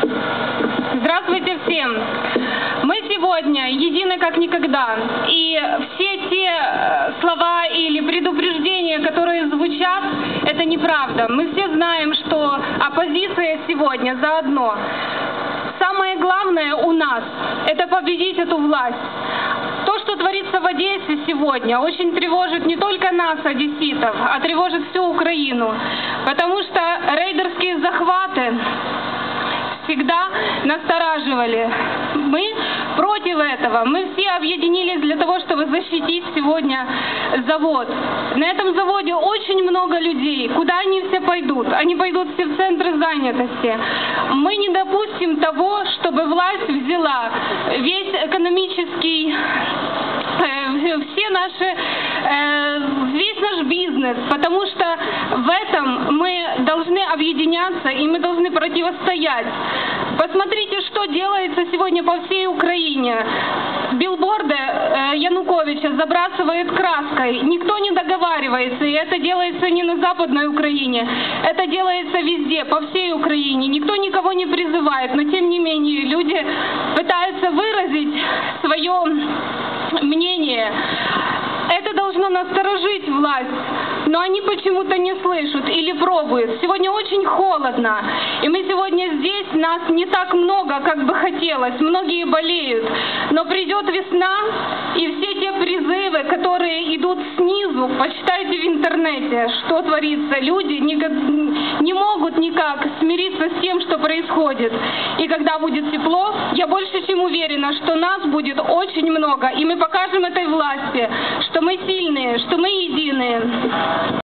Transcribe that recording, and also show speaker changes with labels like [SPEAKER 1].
[SPEAKER 1] Здравствуйте всем! Мы сегодня едины как никогда. И все те э, слова или предупреждения, которые звучат, это неправда. Мы все знаем, что оппозиция сегодня заодно. Самое главное у нас – это победить эту власть. То, что творится в Одессе сегодня, очень тревожит не только нас, одесситов, а тревожит всю Украину. Потому что рейдерские захваты всегда настораживали. Мы против этого. Мы все объединились для того, чтобы защитить сегодня завод. На этом заводе очень много людей. Куда они все пойдут? Они пойдут все в центры занятости. Мы не допустим того, чтобы власть взяла весь экономический э, все наши, весь наш бизнес, потому что в этом мы должны объединяться и мы должны противостоять. Посмотрите, что делается сегодня по всей Украине. Билборды э, Януковича забрасывают краской. Никто не договаривается, и это делается не на Западной Украине. Это делается везде, по всей Украине. Никто никого не призывает, но тем не менее люди пытаются выразить свое мнение. Это должно насторожить власть, но они почему-то не слышат или пробуют. Сегодня очень холодно, и мы сегодня здесь, нас не так много, как бы хотелось, многие болеют. Но придет весна, и все те призывы, которые идут снизу, почитайте в интернете, что творится. Люди не, не могут никак смириться с тем, что происходит. И когда будет тепло, я больше чем уверена, что нас будет очень много, и мы покажем этой власти, что мы сильные, что мы единые.